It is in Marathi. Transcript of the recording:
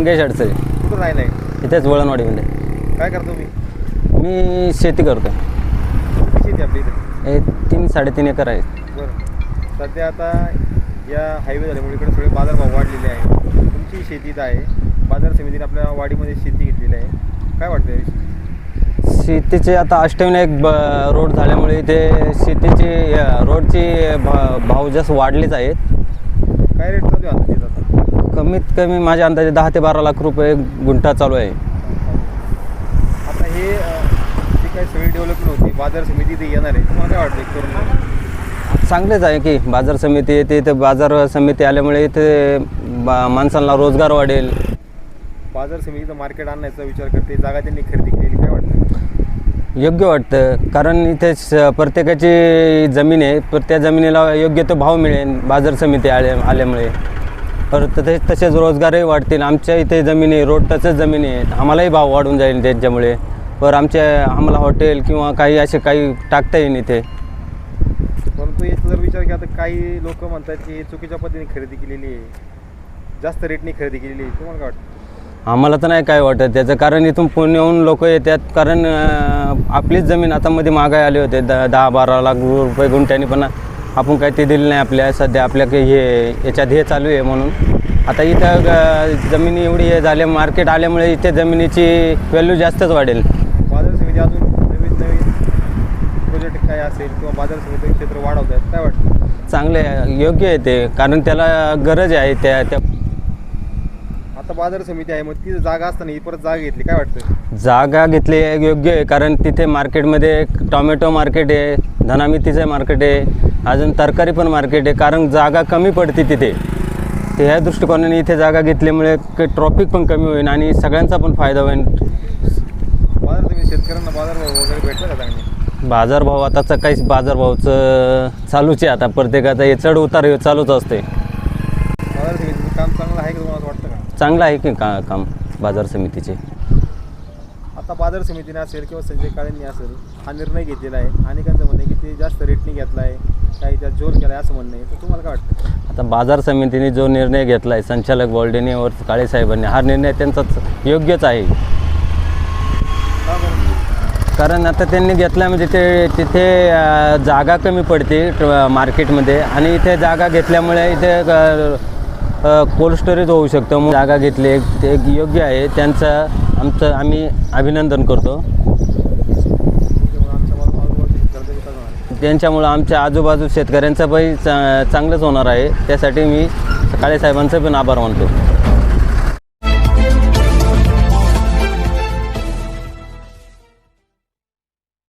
मंगेश अडचणी कुठं राहिला आहे इथेच वळणवाडीमध्ये काय करतो मी मी शेती करतो किती शेती आपली इथे? हे तीन साडेतीन एकर आहे. बरं. सध्या आता या हायवे झाल्यामुळे इकडे सगळे बाजारभाव वाढलेले आहे तुमची शेती इथं आहे. बाजार समितीने आपल्या वाडीमध्ये शेती घेतलेली आहे. काय वाटतं याविषयी? शेतीचे आता अष्टविनायक ब रोड झाल्यामुळे इथे शेतीची अ, रोडची भा भाव जास्त वाढलेच आहेत. काय रेट चालू आहे आता आता? कमीत कमी माझ्या अंदाजे दहा ते बारा लाख रुपये गुंठा चालू आहे. आता हे जी काही सगळी डेव्हलपमेंट होती बाजार समिती इथे येणार आहे तुम्हाला काय वाटतं करून चांगलेच आहे की बाजार समिती येते इथे बाजार समिती आल्यामुळे इथे बा माणसांना रोजगार वाढेल. बाजार समितीचं मार्केट आणण्याचा विचार करते जागा त्यांनी खरेदी केलेली काय वाटतं योग्य वाटतं कारण इथे प्रत्येकाची जमीन आहे त्या जमिनीला योग्य तो भाव मिळेल बाजार समिती आल्या आल्यामुळे. परत तसे तसेच रोजगारही वाढतील. आमच्या इथे जमिनी रोड टचच जमिनी आहेत. आम्हालाही भाव वाढून जाईल त्याच्यामुळे. पर आमच्या आम्हाला हॉटेल किंवा काही असे काही टाकता येईल इथे. परंतु याचा जर विचार केला तर काही लोक म्हणतात की चुकीच्या पद्धतीने खरेदी केलेली आहे. जास्त रेटने खरेदी केलेली आहे. तुम्हाला काय वाटतं? आम्हाला तर नाही काय वाटत. त्याचं कारण इथून पुण्याहून लोक येतात. कारण अं, आपलीच जमीन आता मध्ये महागाई आली होते. द दहा बारा लाख रुपये गुंठ्याने पण आपण काही ते दिलं नाही आपल्या सध्या आपल्या काही हे याच्यात हे चालू आहे म्हणून. आता इथं अं, जमिनी एवढी हे झाले मार्केट आल्यामुळे इथे जमिनीची व्हॅल्यू जास्तच वाढेल. बाजार समिती अजून नवीन नवीन प्रोजेक्ट काय असेल किंवा बाजार समिती क्षेत्र वाढवत आहेत काय वाटतं? चांगले आहे, योग्य आहे ते कारण त्याला गरज आहे त्या त्या आता बाजार समिती आहे मग ती जागा असताना ही परत जागा घेतली काय वाटतं जागा घेतली आहे योग्य आहे कारण तिथे मार्केटमध्ये टॉमॅटो मार्केट आहे धनामितीचं मार्केट आहे अजून तरकारी पण मार्केट आहे कारण जागा कमी पडते तिथे. ह्या दृष्टिकोनाने इथे जागा घेतल्यामुळे ट्रॉफिक पण कमी होईल आणि सगळ्यांचा पण फायदा होईल. बाजार समिती शेतकऱ्यांना बाजारभाव वगैरे भेटला का चांगले? बाजारभाव आताचं काहीच बाजारभावचं चालूच आहे आता प्रत्येकाचा हे चढ उतार हे चालूच असते बाजार समितीचं काम चांगलं आहे का तुम्हाला असं वाटतं का चांगलं आहे की का काम बाजार समितीचे? आता बाजार समितीने असेल किंवा संजय काळेंनी असेल हा निर्णय घेतलेला आहे. अनेकांचं म्हणणं आहे की ते जास्त रेटने घेतला आहे काही त्यात जोर केला आहे असं म्हणणं आहे. तर तुम्हाला काय वाटतं? आता बाजार समितीने जो निर्णय घेतला आहे संचालक बॉल्डेने वर काळेसाहेबांनी हा निर्णय त्यांचा योग्यच आहे. कारण आता त्यांनी घेतला म्हणजे ते तिथे जागा कमी पडते मार्केटमध्ये. आणि इथे जागा घेतल्यामुळे इथे कोल्ड स्टोरेज होऊ शकतं. मग जागा घेतली एक एक योग्य आहे. त्यांचं आमचं आम्ही अभिनंदन करतो. त्यांच्यामुळं आमच्या आजूबाजू शेतकऱ्यांचं पण चा चांगलंच होणार आहे. त्यासाठी मी काळे साहेबांचं पण आभार मानतो.